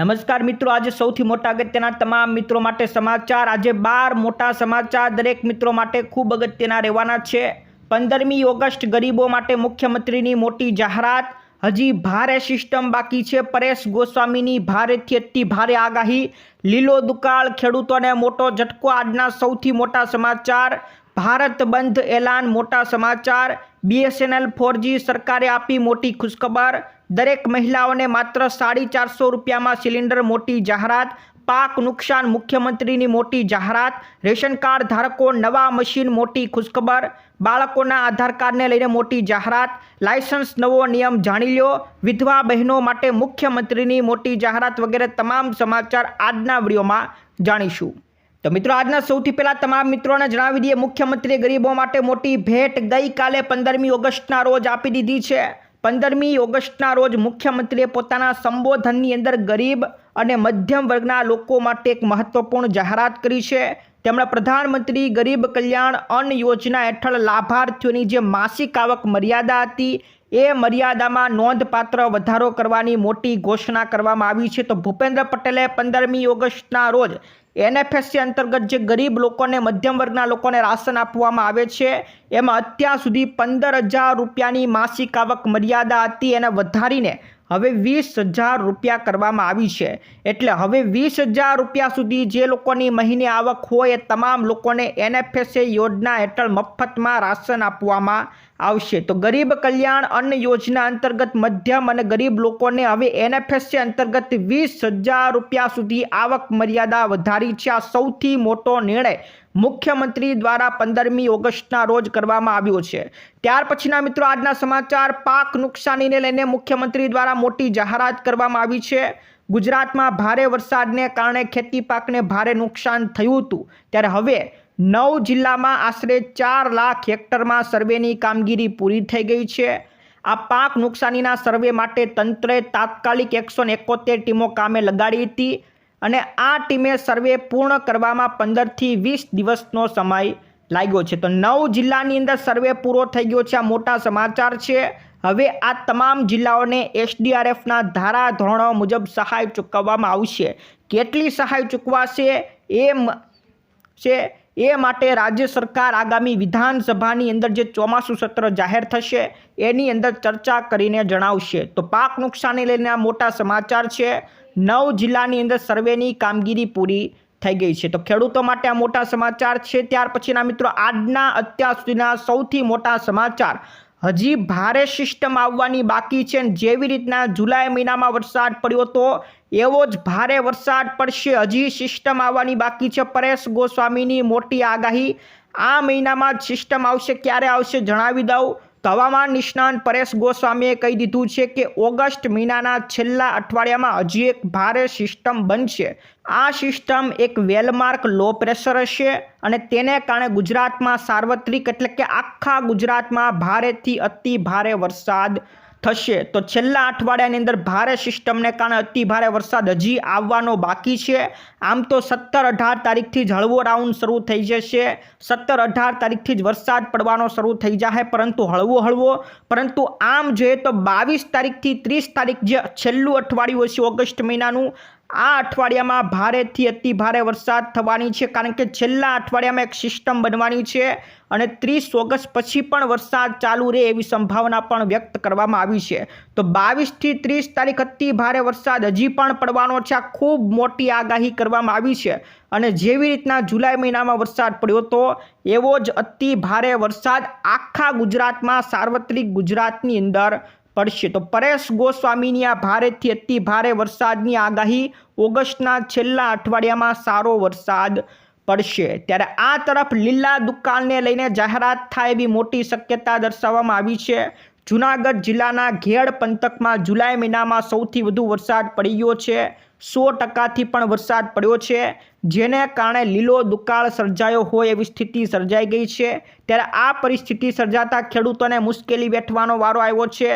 નમસ્કાર મિત્રો, આજે સૌથી મોટા અગત્યના તમામ મિત્રો માટે સમાચાર. આજે બાર મોટા સમાચાર દરેક મિત્રો માટે ખૂબ અગત્યના રહેવાના છે. પંદરમી ઓગસ્ટ ગરીબો માટે મુખ્યમંત્રીની મોટી જાહેરાત. હજી ભારે સિસ્ટમ બાકી છે. પરેશ ગોસ્વામીની ભારેથી અતિ ભારે આગાહી. લીલો દુકાળ, ખેડૂતોને મોટો ઝટકો. આજના સૌથી મોટા સમાચાર. ભારત બંધ એલાન, મોટા સમાચાર. બીએસએનએલ ફોરજી સરકારે આપી મોટી ખુશખબર. દરેક મહિલાઓને માત્ર સાડી ચારસો રૂપિયામાં સિલિન્ડર મોટી જાહેરાત, પાક નુકસાન મુખ્યમંત્રીની મોટી જાહેરાત, રેશન કાર્ડ ધારકો નવા મશીન મોટી ખુશખબર, બાળકોના આધાર કાર્ડને લઈને મોટી જાહેરાત, લાયસન્સ નવો નિયમ જાણી લ્યો, વિધવા બહેનો માટે મુખ્યમંત્રીની મોટી જાહેરાત વગેરે તમામ સમાચાર આજના વિડીયોમાં જાણીશું. તો મિત્રો, આજના સૌથી પહેલાં તમામ મિત્રોને જણાવી દઈએ, મુખ્યમંત્રીએ ગરીબો માટે મોટી ભેટ ગઈકાલે પંદરમી ઓગસ્ટના રોજ આપી દીધી છે. પંદરમી ઓગસ્ટના રોજ મુખ્યમંત્રીએ પોતાના સંબોધનની અંદર ગરીબ અને મધ્યમ વર્ગના લોકો માટે એક મહત્વપૂર્ણ જાહેરાત કરી છે. તેમણે પ્રધાનમંત્રી ગરીબ કલ્યાણ અન્ન યોજના હેઠળ લાભાર્થીઓની જે માસિક આવક મર્યાદા હતી, એ મર્યાદામાં નોંધપાત્ર વધારો કરવાની મોટી ઘોષણા કરવામાં આવી છે. તો ભૂપેન્દ્ર પટેલે પંદરમી ઓગસ્ટના રોજ એનએફએસસી અંતર્ગત જે ગરીબ લોકોને, મધ્યમ વર્ગના લોકોને રાશન આપવામાં આવે છે, એમાં અત્યાર સુધી પંદર હજાર રૂપિયાની માસિક આવક મર્યાદા હતી એને વધારીને હવે વીસ હજાર રૂપિયા કરવામાં આવી છે. એટલે હવે વીસ હજાર રૂપિયા સુધી જે લોકોની મહિને આવક હોય એ તમામ લોકોને એનએફએસએ યોજના હેઠળ મફતમાં રાશન આપવામાં આવશે. તો ગરીબ કલ્યાણ અન્ન યોજના અંતર્ગત મધ્યમ અને ગરીબ લોકોને હવે એનએફએસસી અંતર્ગત વીસ હજાર રૂપિયા સુધી આવક મર્યાદા વધારી છે. આ સૌથી મોટો નિર્ણય મુખ્યમંત્રી દ્વારા પંદરમી ઓગસ્ટના રોજ કરવામાં આવ્યો છે. ત્યાર પછીના મિત્રો આજના સમાચાર, પાક નુકસાનીને લઈને મુખ્યમંત્રી દ્વારા મોટી જાહેરાત કરવામાં આવી છે. ગુજરાતમાં ભારે વરસાદને કારણે ખેતી પાકને ભારે નુકસાન થયું હતું. ત્યારે હવે નવ જિલ્લામાં આશરે ચાર લાખ હેક્ટરમાં સર્વેની કામગીરી પૂરી થઈ ગઈ છે. આ પાક નુકસાનીના સર્વે માટે તંત્રે તાત્કાલિક એકસો એકોતેર ટીમો કામે લગાડી હતી અને આ ટીમે સર્વે પૂર્ણ કરવામાં પંદરથી વીસ દિવસનો સમય લાગ્યો છે. તો નવ જિલ્લાની અંદર સર્વે પૂરો થઈ ગયો છે, આ મોટા સમાચાર છે. હવે આ તમામ જિલ્લાઓને એસડીઆરએફના ધારા ધોરણો મુજબ સહાય ચૂકવવામાં આવશે. કેટલી સહાય ચૂકવાશે એ છે એ માટે રાજ્ય સરકાર આગામી વિધાનસભાની અંદર જે ચોમાસું સત્ર જાહેર થશે, એની અંદર ચર્ચા કરીને જણાવશે. તો પાક નુકસાનને લઈને આ મોટા સમાચાર છે. નવ જિલ્લાની અંદર સર્વેની કામગીરી પૂરી થઈ ગઈ છે. તો ખેડૂતો માટે આ મોટા સમાચાર છે. ત્યાર પછીના મિત્રો આજના અત્યાર સુધીના સૌથી મોટા સમાચાર. હજી ભારે સિસ્ટમ આવવાની બાકી છે ને જેવી રીતના જુલાઈ મહિનામાં વરસાદ પડ્યો તો એવો જ ભારે વરસાદ પડશે. હજી સિસ્ટમ આવવાની બાકી છે. પરેશ ગોસ્વામીની મોટી આગાહી. આ મહિનામાં જ સિસ્ટમ આવશે. ક્યારે આવશે જણાવી દઉં. હવામાન નિષ્ણાંત પરેશ ગોસ્વામીએ કહી દીધું છે કે ઓગસ્ટ મહિનાના છેલ્લા અઠવાડિયામાં હજી એક ભારે સિસ્ટમ બનશે. આ સિસ્ટમ એક વેલમાર્ક લો પ્રેશર હશે અને તેને કારણે ગુજરાતમાં સાર્વત્રિક એટલે કે આખા ગુજરાતમાં ભારેથી અતિ ભારે વરસાદ થશે. તો છેલ્લા અઠવાડિયાની અંદર ભારે સિસ્ટમને કારણે અતિ ભારે વરસાદ હજી આવવાનો બાકી છે. આમ તો સત્તર અઢાર તારીખથી જ હળવો રાઉન્ડ શરૂ થઈ જશે. સત્તર અઢાર તારીખથી જ વરસાદ પડવાનો શરૂ થઈ જશે પરંતુ હળવો હળવો. પરંતુ આમ જોઈએ તો બાવીસ તારીખથી ત્રીસ તારીખ જે છેલ્લું અઠવાડિયું હશે ઓગસ્ટ મહિનાનું આ અઠવાડિયામાં ભારેથી અતિ ભારે વરસાદ થવાની છે, કારણ કે છેલ્લા અઠવાડિયામાં એક સિસ્ટમ બનવાની છે અને ત્રીસ ઓગસ્ટ પછી પણ વરસાદ ચાલુ રહે એવી સંભાવના પણ વ્યક્ત કરવામાં આવી છે. તો બાવીસથી ત્રીસ તારીખ અતિ ભારે વરસાદ હજી પણ પડવાનો છે. આ ખૂબ મોટી આગાહી કરવામાં આવી છે અને જેવી રીતના જુલાઈ મહિનામાં વરસાદ પડ્યો હતો એવો જ અતિ ભારે વરસાદ આખા ગુજરાતમાં, સાર્વત્રિક ગુજરાતની અંદર પડશે. તો પરેશ ગોસ્વામીની આ ભારેથી અતિ ભારે વરસાદની આગાહી ઓગસ્ટના છેલ્લા અઠવાડિયામાં સારો વરસાદ પડશે. ત્યારે આ તરફ લીલા દુકાળને લઈને જાહેરાત થાય એવી મોટી શક્યતા દર્શાવવામાં આવી છે. જૂનાગઢ જિલ્લાના ઘેડ પંથકમાં જુલાઈ મહિનામાં સૌથી વધુ વરસાદ પડી ગયો છે. સો ટકાથી પણ વરસાદ પડ્યો છે. જેને કારણે લીલો દુકાળ સર્જાયો હોય એવી સ્થિતિ સર્જાઈ ગઈ છે. ત્યારે આ પરિસ્થિતિ સર્જાતા ખેડૂતોને મુશ્કેલી વેઠવાનો વારો આવ્યો છે.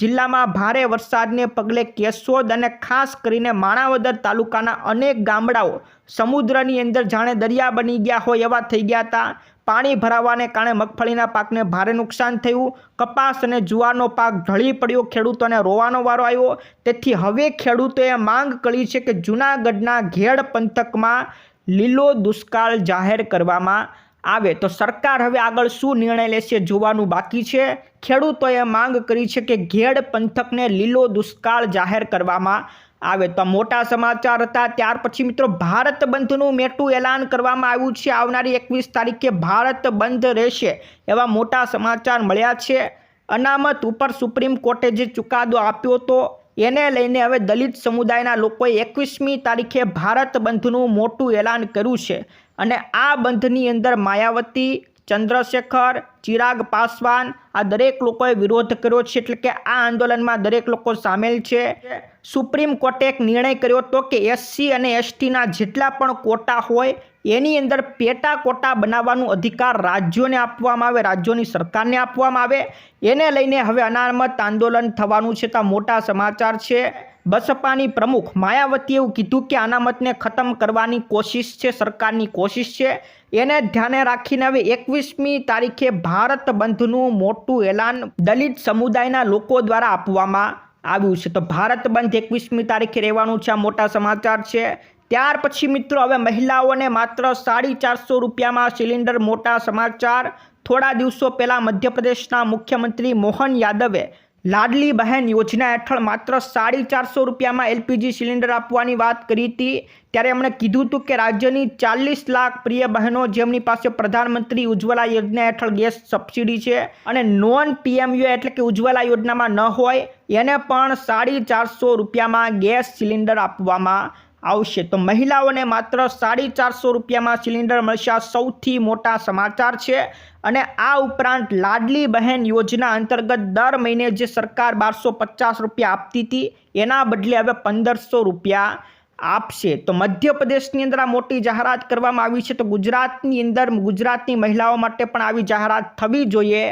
જિલ્લામાં ભારે વરસાદને પગલે કેશોદ અને ખાસ કરીને માણાવદર તાલુકાના અનેક ગામડાઓ સમુદ્રની અંદર જાણે દરિયા બની ગયા હોય એવા થઈ ગયા હતા. પાણી ભરાવાને કારણે મગફળીના પાકને ભારે નુકસાન થયું. કપાસ અને જુવારનો પાક ઢળી પડ્યો. ખેડૂતોને રોવાનો વારો આવ્યો. તેથી હવે ખેડૂતોએ માંગ કરી છે કે જૂનાગઢના ઘેડ પંથકમાં લીલો દુષ્કાળ જાહેર કરવામાં આવે. તો સરકાર હવે આગળ શું નિર્ણય લેશે જોવાનું બાકી છે. ખેડૂતોએ માંગ કરી છે કે ઘેડ પંથકને લીલો દુષ્કાળ જાહેર કરવામાં આવે. તો મોટા સમાચાર હતા. ત્યાર પછી મિત્રો ભારત બંધનું મેટું એલાન કરવામાં આવ્યું છે. આવનારી એકવીસ તારીખે ભારત બંધ રહેશે એવા મોટા સમાચાર મળ્યા છે. અનામત ઉપર સુપ્રીમ કોર્ટે જે ચુકાદો આપ્યો હતો એને લઈને હવે દલિત સમુદાયના લોકોએ એકવીસમી તારીખે ભારત બંધનું મોટું એલાન કર્યું છે. અને આ બંધની અંદર માયાવતી, ચંદ્રશેખર, ચિરાગ પાસવાન આ દરેક લોકોએ વિરોધ કર્યો છે. એટલે કે આ આંદોલનમાં દરેક લોકો સામેલ છે. સુપ્રીમ કોર્ટે એક નિર્ણય કર્યો હતો કે એસસી અને એસટીના જેટલા પણ કોટા હોય એની અંદર પેટા કોટા બનાવવાનું અધિકાર રાજ્યોને આપવામાં આવે, રાજ્યોની સરકારને આપવામાં આવે. એને લઈને હવે અનામત આંદોલન થવાનું છે. તો મોટા સમાચાર છે. બસપાની પ્રમુખ માયાવતીએ એવું કીધું કે અનામતને ખતમ કરવાની કોશિશ છે, સરકારની કોશિશ છે. એને ધ્યાને રાખીને હવે એકવીસમી તારીખે ભારત બંધનું મોટું એલાન દલિત સમુદાયના લોકો દ્વારા આપવામાં આવ્યું છે. તો ભારત બંધ એકવીસમી તારીખે રહેવાનું છે. આ મોટા સમાચાર છે. ત્યાર પછી મિત્રો હવે મહિલાઓને માત્ર સાડી ચારસો રૂપિયામાં સિલિન્ડર મોટા સમાચાર. થોડા દિવસો પહેલાં મધ્યપ્રદેશના મુખ્યમંત્રી મોહન યાદવે લાડલી બહેન યોજના હેઠળ માત્ર સાડી ચારસો રૂપિયામાં એલપીજી સિલિન્ડર આપવાની વાત કરી હતી. ત્યારે એમણે કીધું હતું કે રાજ્યની ચાલીસ લાખ પ્રિય બહેનો જેમની પાસે પ્રધાનમંત્રી ઉજ્જવલા યોજના હેઠળ ગેસ સબસિડી છે અને નોન પીએમયુ એટલે કે ઉજ્જવલા યોજનામાં ન હોય, એને પણ સાડી ચારસો રૂપિયામાં ગેસ સિલિન્ડર આપવામાં આવશે. તો મહિલાઓને માત્ર સાડી ચારસો રૂપિયામાં સિલિન્ડર મળશે સૌથી મોટા સમાચાર છે. અને આ ઉપરાંત લાડલી બહેન યોજના અંતર્ગત દર મહિને જે સરકાર બારસો પચાસ રૂપિયા આપતી હતી, એના બદલે હવે પંદરસો રૂપિયા આપશે. તો મધ્યપ્રદેશની અંદર આ મોટી જાહેરાત કરવામાં આવી છે. તો ગુજરાતની અંદર ગુજરાતની મહિલાઓ માટે પણ આવી જાહેરાત થવી જોઈએ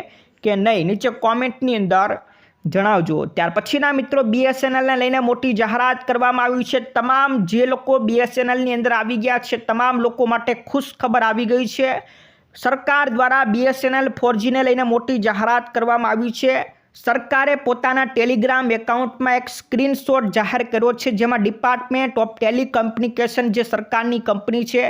કે નહીં? નીચે કોમેન્ટની અંદર જણાવજો. ત્યાર પછીના મિત્રો બીએસએનએલને લઈને મોટી જાહેરાત કરવામાં આવી છે. તમામ જે લોકો બીએસએનએલની અંદર આવી ગયા છે, તમામ લોકો માટે ખુશ ખબર આવી ગઈ છે. સરકાર દ્વારા બીએસએનએલ ફોરજીને લઈને મોટી જાહેરાત કરવામાં આવી છે. સરકારે પોતાના ટેલિગ્રામ એકાઉન્ટમાં એક સ્ક્રીનશોટ જાહેર કર્યો છે, જેમાં ડિપાર્ટમેન્ટ ઓફ ટેલિકમ્યુનિકેશન જે સરકારની કંપની છે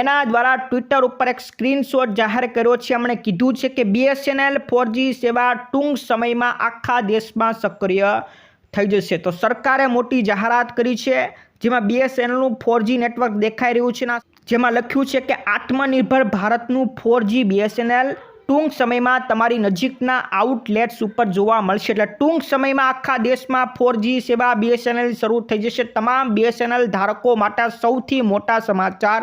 એના દ્વારા ટ્વિટર ઉપર એક સ્ક્રીનશોટ જાહેર કર્યો છે. એમણે કીધું છે કે બીએસએનએલ ફોરજી સેવા ટૂંક સમયમાં આખા દેશમાં સક્રિય થઈ જશે. તો સરકારે મોટી જાહેરાત કરી છે, જેમાં બીએસએનએલનું ફોરજી નેટવર્ક દેખાઈ રહ્યું છે. જેમાં લખ્યું છે કે આત્મનિર્ભર ભારતનું ફોરજી બીએસએનએલ ટૂંક સમયમાં તમારી નજીકના આઉટલેટ્સ ઉપર જોવા મળશે. એટલે ટૂંક સમયમાં આખા દેશમાં ફોરજી સેવા બીએસએનએલ શરૂ થઈ જશે. તમામ બીએસએનએલ ધારકો માટે સૌથી મોટા સમાચાર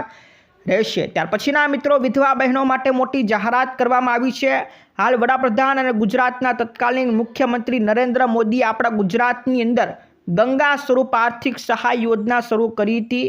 રહેશે. ત્યાર પછીના મિત્રો, વિધવા બહેનો માટે મોટી જાહેરાત કરવામાં આવી છે. હાલ વડાપ્રધાન અને ગુજરાતના તત્કાલીન મુખ્યમંત્રી નરેન્દ્ર મોદી આપણા ગુજરાતની અંદર ગંગા સ્વરૂપ આર્થિક સહાય યોજના શરૂ કરી હતી.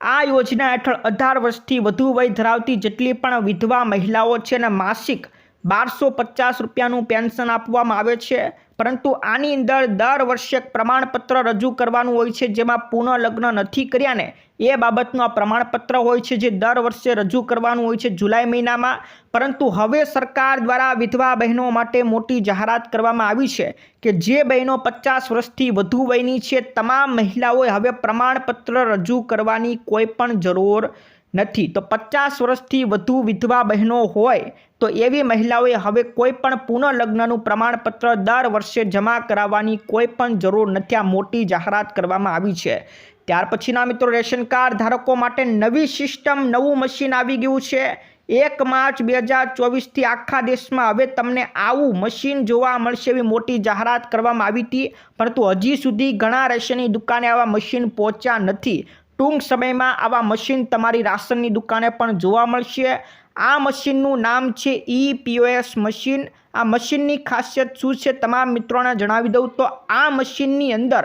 આ યોજના હેઠળ અઢાર વર્ષથી વધુ વય ધરાવતી જેટલી પણ વિધવા મહિલાઓ છે અને માસિક બારસો પચાસ રૂપિયાનું પેન્શન આપવામાં આવે છે. પરંતુ આની અંદર દર વર્ષે પ્રમાણપત્ર રજૂ કરવાનું હોય છે, જેમાં પુનઃલગ્ન નથી કર્યા ને, એ બાબતનું આ પ્રમાણપત્ર હોય છે, જે દર વર્ષે રજૂ કરવાનું હોય છે જુલાઈ મહિનામાં. પરંતુ હવે સરકાર દ્વારા વિધવા બહેનો માટે મોટી જાહેરાત કરવામાં આવી છે કે જે બહેનો પચાસ વર્ષથી વધુ વયની છે, તમામ મહિલાઓએ હવે પ્રમાણપત્ર રજૂ કરવાની કોઈ પણ જરૂર નથી. તો પચાસ વર્ષથી વધુ વિધવા બહેનો હોય તો એવી મહિલાઓએ હવે કોઈ પણ પુનઃલગ્નનું પ્રમાણપત્ર દર વર્ષે જમા કરાવવાની કોઈ પણ જરૂર નથી. આ મોટી જાહેરાત કરવામાં આવી છે. ત્યાર પછીના મિત્રો, રેશન કાર્ડ ધારકો માટે નવી સિસ્ટમ, નવું મશીન આવી ગયું છે. એક માર્ચ બે હજાર ચોવીસથી આખા દેશમાં હવે તમને આવું મશીન જોવા મળશે એવી મોટી જાહેરાત કરવામાં આવી હતી. પરંતુ હજી સુધી ઘણા રેશનની દુકાને આવા મશીન પહોંચ્યા નથી. ટૂંક સમયમાં આવા મશીન તમારી રાશનની દુકાને પણ જોવા મળશે. આ મશીનનું નામ છે ઈ પીઓએસ મશીન. આ મશીનની ખાસિયત શું છે તમામ મિત્રોને જણાવી દઉં તો આ મશીનની અંદર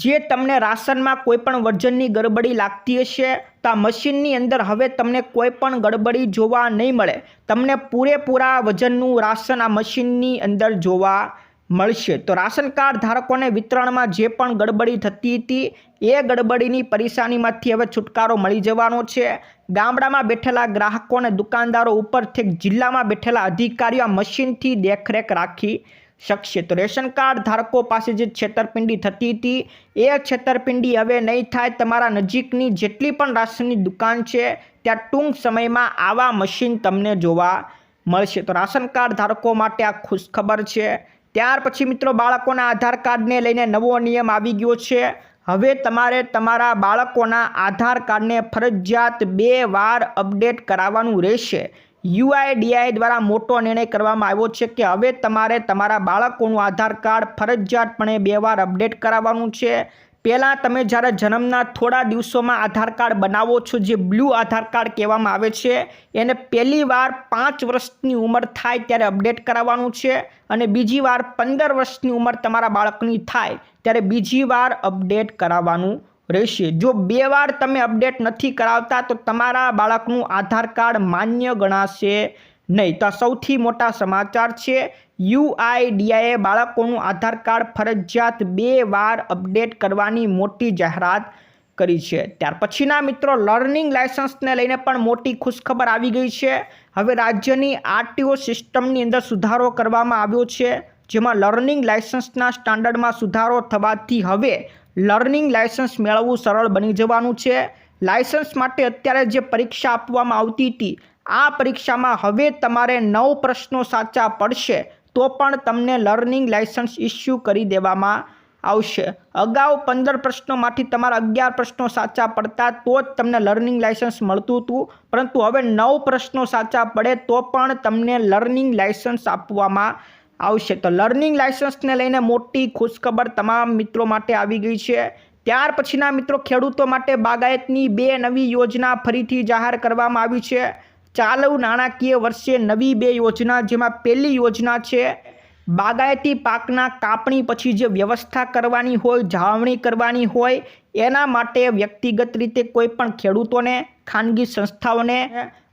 જે તમને રાશનમાં કોઈપણ વજનની ગડબડી લાગતી હશે, તો આ મશીનની અંદર હવે તમને કોઈ પણ ગડબડી જોવા નહીં મળે. તમને પૂરેપૂરા વજનનું રાશન આ મશીનની અંદર જોવા મળશે. તો રાશન કાર્ડ ધારકોને વિતરણમાં જે પણ ગડબડી થતી હતી, એ ગડબડીની પરેશાનીમાંથી હવે છુટકારો મળી જવાનો છે. ગામડામાં બેઠેલા ગ્રાહકો અને દુકાનદારો ઉપરથી જિલ્લામાં બેઠેલા અધિકારીઓ મશીનથી દેખરેખ રાખી શકશે. તો રેશન કાર્ડ ધારકો પાસે જે છેતરપિંડી થતી હતી, એ છેતરપિંડી હવે નહીં થાય. તમારા નજીકની જેટલી પણ રાશનની દુકાન છે, ત્યાં ટૂંક સમયમાં આવા મશીન તમને જોવા મળશે. તો રાશન કાર્ડ ધારકો માટે આ ખુશખબર છે. ત્યાર પછી મિત્રો બાળકોના આધાર કાર્ડને લઈને નવો નિયમ આવી ગયો છે. હવે તમારે તમારા બાળકોના આધાર કાર્ડને ફરજિયાત બે વાર અપડેટ કરાવવાનું રહેશે. યુઆઈડીઆઈ દ્વારા મોટો નિર્ણય કરવામાં આવ્યો છે કે હવે તમારે તમારા બાળકોનું આધાર કાર્ડ ફરજિયાતપણે બે વાર અપડેટ કરાવવાનું છે. પહેલાં તમે જ્યારે જન્મના થોડા દિવસોમાં આધાર કાર્ડ બનાવો છો, જે બ્લુ આધાર કાર્ડ કહેવામાં આવે છે, એને પહેલી વાર પાંચ વર્ષની ઉંમર થાય ત્યારે અપડેટ કરાવવાનું છે અને બીજી વાર પંદર વર્ષની ઉંમર તમારા બાળકની થાય ત્યારે બીજી વાર અપડેટ કરાવવાનું રહેશે. જો બે વાર તમે અપડેટ નથી કરાવતા, તો તમારા બાળકનું આધાર કાર્ડ માન્ય ગણાશે નહીં. તો આ સૌથી મોટા સમાચાર છે. યુઆઈડીઆઈએ બાળકોનું આધાર કાર્ડ ફરજિયાત બે વાર અપડેટ કરવાની મોટી જાહેરાત કરી છે. ત્યાર પછીના મિત્રો, લર્નિંગ લાયસન્સને લઈને પણ મોટી ખુશખબર આવી ગઈ છે. હવે રાજ્યની આરટીઓ સિસ્ટમની અંદર સુધારો કરવામાં આવ્યો છે, જેમાં લર્નિંગ લાયસન્સના સ્ટાન્ડર્ડમાં સુધારો થવાથી હવે લર્નિંગ લાયસન્સ મેળવવું સરળ બની જવાનું છે. લાયસન્સ માટે અત્યારે જે પરીક્ષા આપવામાં આવતી હતી, આ પરીક્ષામાં હવે તમારે નવ પ્રશ્નો સાચા પડશે. તો પણ તમને લર્નિંગ લાયસન્સ ઇસ્યુ કરી દેવામાં આવશે. અગાઉ પંદર પ્રશ્નોમાંથી તમારા અગિયાર પ્રશ્નો સાચા પડતા તો જ તમને લર્નિંગ લાયસન્સ મળતું હતું. પરંતુ હવે નવ પ્રશ્નો સાચા પડે તો પણ તમને લર્નિંગ લાયસન્સ આપવામાં આવશે. તો લર્નિંગ લાયસન્સને લઈને મોટી ખુશખબર તમામ મિત્રો માટે આવી ગઈ છે. ત્યાર પછીના મિત્રો ખેડૂતો માટે બાગાયતની બે નવી યોજના ફરીથી જાહેર કરવામાં આવી છે. ચાલુ નાણાકીય વર્ષે નવી બે યોજના, જેમાં પહેલી યોજના છે, બાગાયતી પાકના કાપણી પછી જે વ્યવસ્થા કરવાની હોય, જાળવણી કરવાની હોય, એના માટે વ્યક્તિગત રીતે કોઈ પણ ખેડૂતોને, ખાનગી સંસ્થાઓને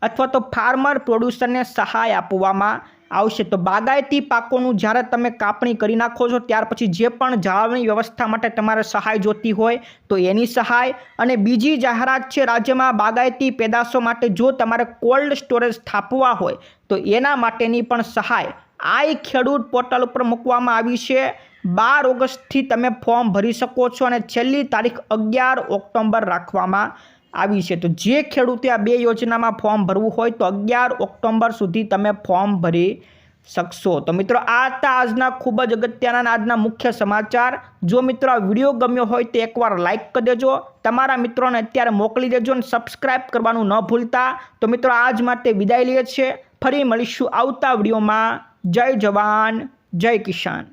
અથવા તો ફાર્મર પ્રોડ્યુસરને સહાય આપવામાં આવશે. તો બાગાયતી પાકોનું જ્યારે તમે કાપણી કરી નાખો છો, ત્યાર પછી જે પણ જાળવણી વ્યવસ્થા માટે તમારે સહાય જોતી હોય, તો એની સહાય. અને બીજી જાહેરાત છે, રાજ્યમાં બાગાયતી પેદાશો માટે જો તમારે કોલ્ડ સ્ટોરેજ સ્થાપવા હોય, તો એના માટેની પણ સહાય. આઈ ખેડૂત પોર્ટલ ઉપર મૂકવામાં આવી છે. બાર ઓગસ્ટથી તમે ફોર્મ ભરી શકો છો અને છેલ્લી તારીખ અગિયાર ઓક્ટોબર રાખવામાં આવી છે. તો જે ખેડૂતે આ બે યોજનામાં ફોર્મ ભરવું હોય તો અગિયાર ઓક્ટોબર સુધી તમે ફોર્મ ભરી શકશો. તો મિત્રો, આ હતા આજના ખૂબ જ અગત્યના આજના મુખ્ય સમાચાર. જો મિત્રો આ વીડિયો ગમ્યો હોય તો એકવાર લાઇક કરી દેજો. તમારા મિત્રોને અત્યારે મોકલી દેજો અને સબસ્ક્રાઇબ કરવાનું ન ભૂલતા. તો મિત્રો, આજ માટે વિદાય લઈએ છીએ. ફરી મળીશું આવતા વિડીયોમાં. જય જવાન, જય કિસાન.